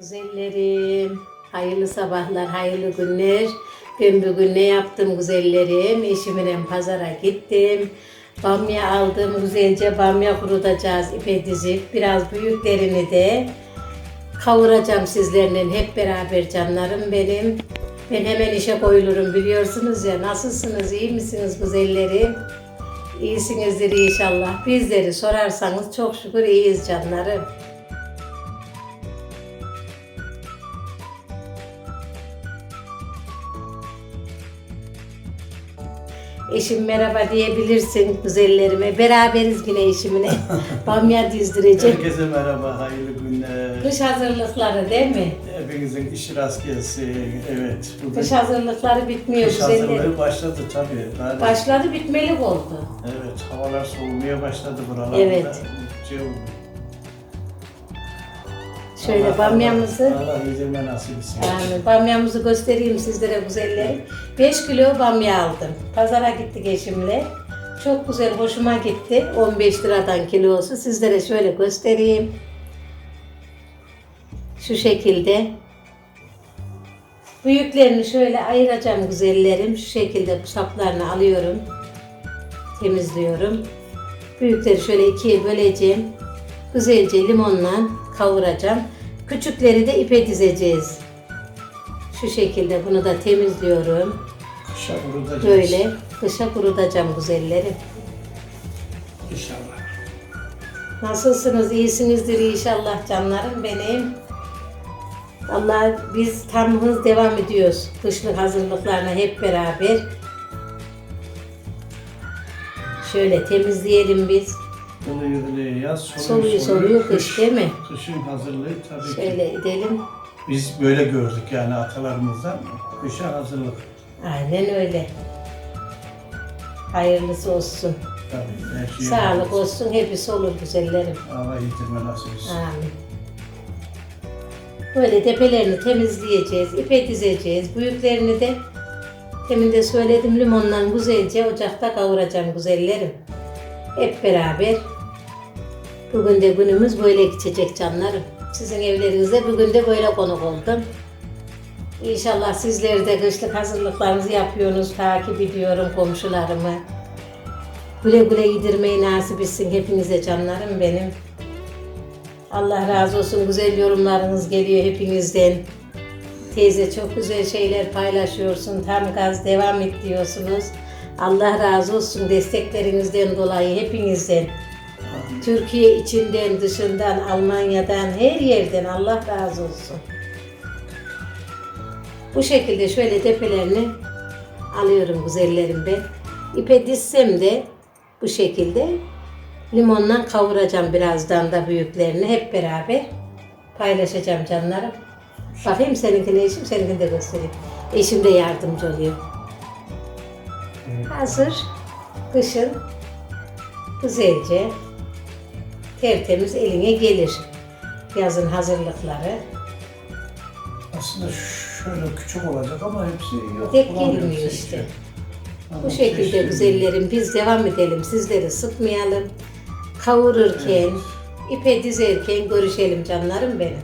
Güzellerim, hayırlı sabahlar, hayırlı günler. Ben bugün ne yaptım güzellerim? Eşimle pazara gittim. Bamya aldım, güzelce bamya kurutacağız, ipe dizip. Biraz büyüklerini de kavuracağım sizlerle hep beraber canlarım benim. Ben hemen işe koyulurum biliyorsunuz ya. Nasılsınız, iyi misiniz güzellerim? İyisinizdir inşallah. Bizleri sorarsanız çok şükür iyiyiz canlarım. Eşim merhaba diyebilirsin güzellerime. Beraberiz yine eşimle. Bamya dizdireceğim. Herkese merhaba, hayırlı günler. Kış hazırlıkları değil mi? Hepinizin işi rast gelsin. Evet. bugün Kış hazırlıkları bitmiyor kış güzellerim. hazırlığı başladı tabii. Daha- Başladı bitmelik oldu. Evet, havalar soğumaya başladı buralarda. Evet. Cıvı. Şöyle Allah- bamyamızı, Allah, yedirme nasip etsin. yani bamyamızı göstereyim sizlere güzellerim. 5 kilo bamya aldım. Pazara gittik eşimle. Çok güzel, hoşuma gitti. 15 liradan kilosu. Sizlere şöyle göstereyim. Şu şekilde. Büyüklerini şöyle ayıracağım güzellerim. Şu şekilde saplarını alıyorum. Temizliyorum. Büyükleri şöyle ikiye böleceğim. Güzelce limonla kavuracağım. Küçükleri de ipe dizeceğiz. Şu şekilde bunu da temizliyorum. Kışa kurutacağız. Böyle kışa kurutacağım güzellerim. İnşallah. Nasılsınız? İyisinizdir inşallah canlarım benim. Allah biz tam hız devam ediyoruz. Kışlık hazırlıklarına hep beraber. Şöyle temizleyelim biz. Oluyor oluyor yaz, soluyor Soluyor soluyor kış değil mi? Kışın hazırlığı tabii ki. Şöyle edelim. Biz böyle gördük yani atalarımızdan. Kışa hazırlık. Aynen öyle. Hayırlısı olsun. Tabii. Her şey Sağlık olsun. Hepsi olur güzellerim. Allah yedirme nasip etsin. Amin. Böyle tepelerini temizleyeceğiz, ipe dizeceğiz. Büyüklerini de demin de söyledim limonla güzelce ocakta kavuracağım güzellerim. Hep beraber. Bugün de günümüz böyle geçecek canlarım. Sizin evlerinizde bugün de böyle konuk oldum. İnşallah sizler de kışlık hazırlıklarınızı yapıyorsunuz. Takip ediyorum komşularımı. Güle güle yedirmeyi nasip etsin hepinize canlarım benim. Allah razı olsun. Güzel yorumlarınız geliyor hepinizden. Teyze çok güzel şeyler paylaşıyorsun. Tam gaz devam et diyorsunuz. Allah razı olsun desteklerinizden dolayı hepinizden. Türkiye içinden, dışından, Almanya'dan, her yerden Allah razı olsun. Bu şekilde şöyle tepelerini alıyorum güzellerim ben. İpe dizsem de bu şekilde limonla kavuracağım birazdan da büyüklerini hep beraber paylaşacağım canlarım. Bakayım seninkine eşim, seninkini de göstereyim. Eşim de yardımcı oluyor. Hazır. Kışın güzelce tertemiz eline gelir. Yazın hazırlıkları. Aslında şöyle küçük olacak ama hepsi yok. Tek gelmiyor işte. Ama Bu şekilde çeşitli. güzellerim biz devam edelim. Sizleri sıkmayalım. Kavururken, ipe dizerken görüşelim canlarım benim.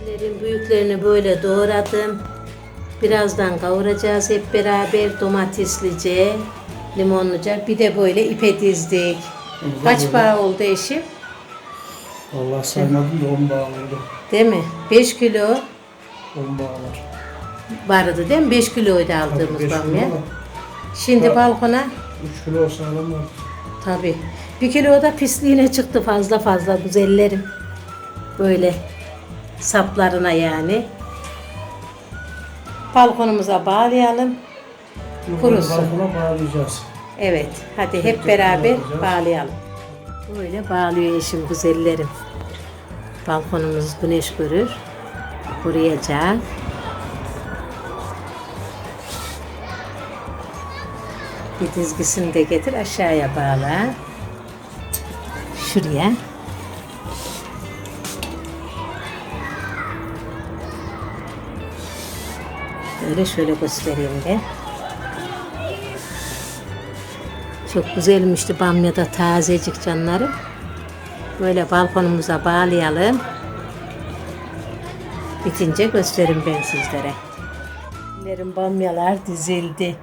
Güzellerin büyüklerini böyle doğradım. Birazdan kavuracağız hep beraber domateslice, limonluca. Bir de böyle ipe dizdik. Kaç bağ oldu eşim? Vallahi saymadım da 10 bağ oldu. Değil mi? 5 kilo 10 bağ var. vardı değil mi? 5 kiloydu aldığımız bamya. Şimdi balkona 3 kilo sağlam var. Tabii. Bir kilo da pisliğine çıktı fazla fazla güzellerim. Böyle saplarına yani. Balkonumuza bağlayalım. Kurusun. Balkona bağlayacağız. Evet. Hadi hep tek beraber yapacağız. bağlayalım. Böyle bağlıyor eşim güzellerim. Balkonumuz güneş görür. Kuruyacak. Bir dizgisini de getir aşağıya bağla. Şuraya. Böyle şöyle göstereyim de. Çok güzelmişti bamya da tazecik canlarım. Böyle balkonumuza bağlayalım. Bitince gösteririm ben sizlere. Ellerim bamyalar dizildi.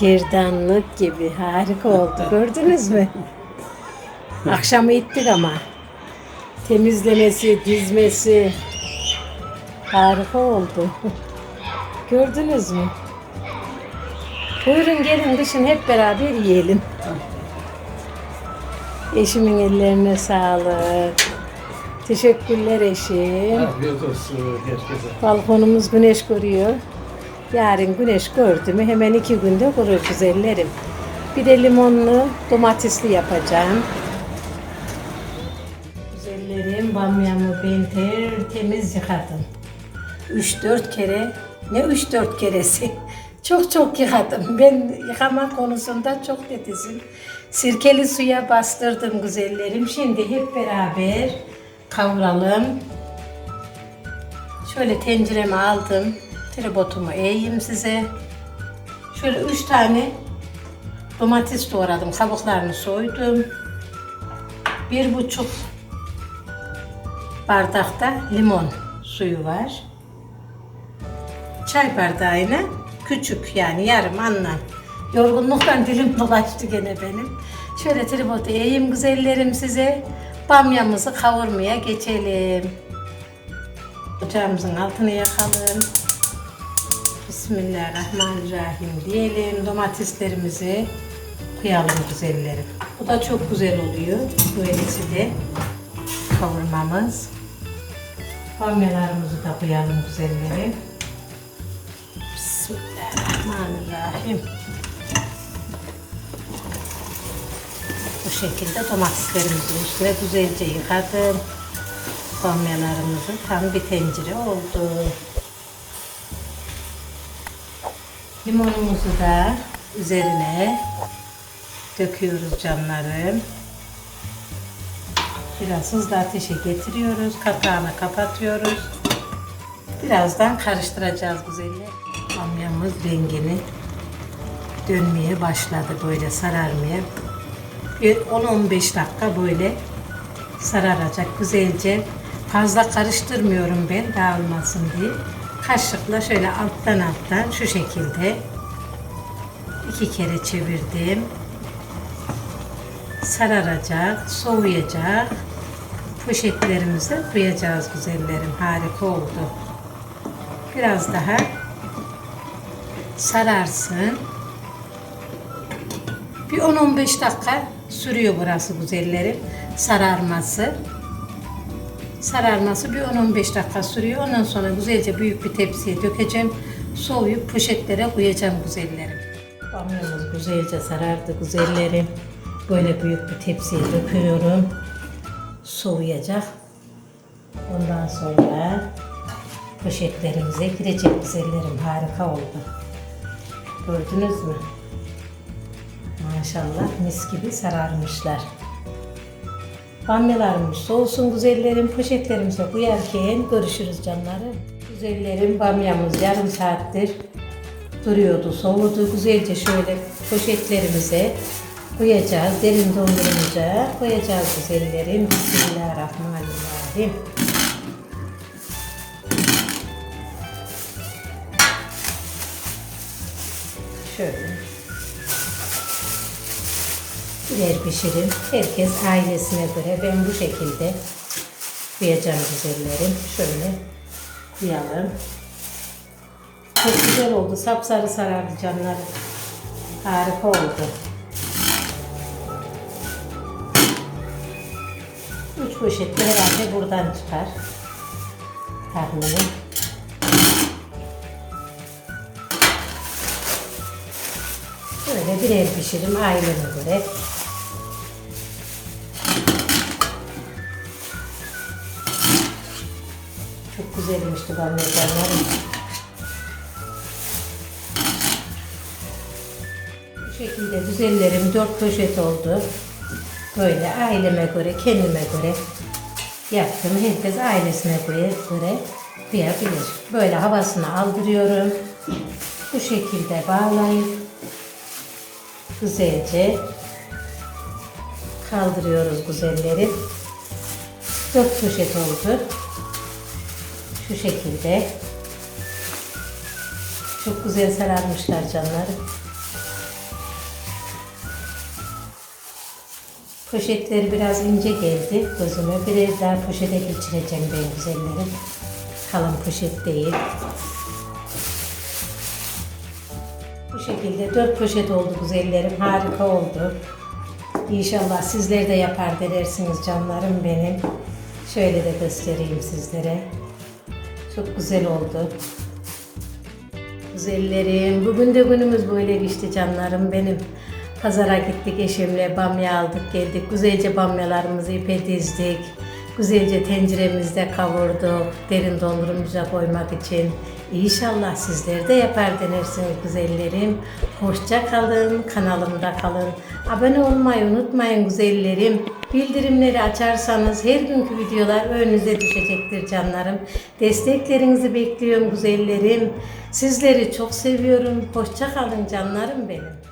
Gerdanlık gibi harika oldu. Gördünüz mü? Akşamı ittik ama. Temizlemesi, dizmesi harika oldu. Gördünüz mü? Buyurun gelin dışın hep beraber yiyelim. Eşimin ellerine sağlık. Teşekkürler eşim. Afiyet olsun herkese. Balkonumuz güneş görüyor. Yarın güneş gördü mü hemen iki günde kurur güzellerim. Bir de limonlu domatesli yapacağım. Güzellerim bamyamı ben tertemiz yıkadım. 3-4 kere ne 3-4 keresi çok çok yıkadım. Ben yıkama konusunda çok titizim. Sirkeli suya bastırdım güzellerim. Şimdi hep beraber kavuralım. Şöyle tenceremi aldım. Tribotumu eğeyim size. Şöyle üç tane domates doğradım. Kabuklarını soydum. Bir buçuk bardakta limon suyu var. Çay bardağına küçük yani yarım anlam. Yorgunluktan dilim dolaştı gene benim. Şöyle tribotu eğeyim güzellerim size. Bamyamızı kavurmaya geçelim. Ocağımızın altını yakalım. Bismillahirrahmanirrahim diyelim. Domateslerimizi koyalım güzellerim. Bu da çok güzel oluyor. Böylesi de kavurmamız. Bamyalarımızı da koyalım güzellerim. Bismillahirrahmanirrahim. Şekilde domateslerimizi üstüne güzelce yıkadım. Bamyalarımızı tam bir tencere oldu. Limonumuzu da üzerine döküyoruz canlarım. Biraz hızlı ateşe getiriyoruz. Kapağını kapatıyoruz. Birazdan karıştıracağız güzeller. Bamyamız rengini dönmeye başladı böyle sararmaya. Bir 10-15 dakika böyle sararacak güzelce. Fazla karıştırmıyorum ben dağılmasın diye. Kaşıkla şöyle alttan alttan şu şekilde iki kere çevirdim. Sararacak, soğuyacak. Poşetlerimize koyacağız güzellerim. Harika oldu. Biraz daha sararsın. Bir 10-15 dakika sürüyor burası güzellerim. Sararması. Sararması bir 10-15 dakika sürüyor. Ondan sonra güzelce büyük bir tepsiye dökeceğim. Soğuyup poşetlere koyacağım güzellerim. Bamyamız güzelce sarardı güzellerim. Böyle büyük bir tepsiye döküyorum. Soğuyacak. Ondan sonra poşetlerimize girecek güzellerim. Harika oldu. Gördünüz mü? Maşallah mis gibi sararmışlar. Bamyalarımız soğusun güzellerim. Poşetlerimize koyarken görüşürüz canlarım. Güzellerim bamyamız yarım saattir duruyordu. Soğudu. Güzelce şöyle poşetlerimize koyacağız. Derin dondurumuza koyacağız güzellerim. Bismillahirrahmanirrahim. Şöyle. Birer pişirin. Herkes ailesine göre. Ben bu şekilde koyacağım güzellerim. Şöyle koyalım. Çok güzel oldu. Sapsarı sarardı canlarım. Harika oldu. Üç poşet de herhalde buradan çıkar. Tahminim. Böyle birer pişirim aileme göre. Güzelmişti bamyacanlarım. Bu şekilde güzellerim dört poşet oldu. Böyle aileme göre, kendime göre yaptım. Herkes ailesine göre, göre kıyabilir. Böyle havasını aldırıyorum. Bu şekilde bağlayıp güzelce kaldırıyoruz güzelleri. Dört poşet oldu. Şu şekilde. Çok güzel sararmışlar canlarım. Poşetleri biraz ince geldi gözüme. Biraz daha poşete geçireceğim ben güzellerim. Kalın poşet değil. Bu şekilde dört poşet oldu güzellerim. Harika oldu. İnşallah sizler de yapar denersiniz canlarım benim. Şöyle de göstereyim sizlere. Çok güzel oldu. Güzellerim. Bugün de günümüz böyle geçti canlarım benim. Pazara gittik eşimle bamya aldık geldik. Güzelce bamyalarımızı ipe dizdik. Güzelce tenceremizde kavurduk. Derin dondurumuza koymak için. İnşallah sizler de yapar denersiniz güzellerim. Hoşça kalın, kanalımda kalın. Abone olmayı unutmayın güzellerim. Bildirimleri açarsanız her günkü videolar önünüze düşecektir canlarım. Desteklerinizi bekliyorum güzellerim. Sizleri çok seviyorum. Hoşça kalın canlarım benim.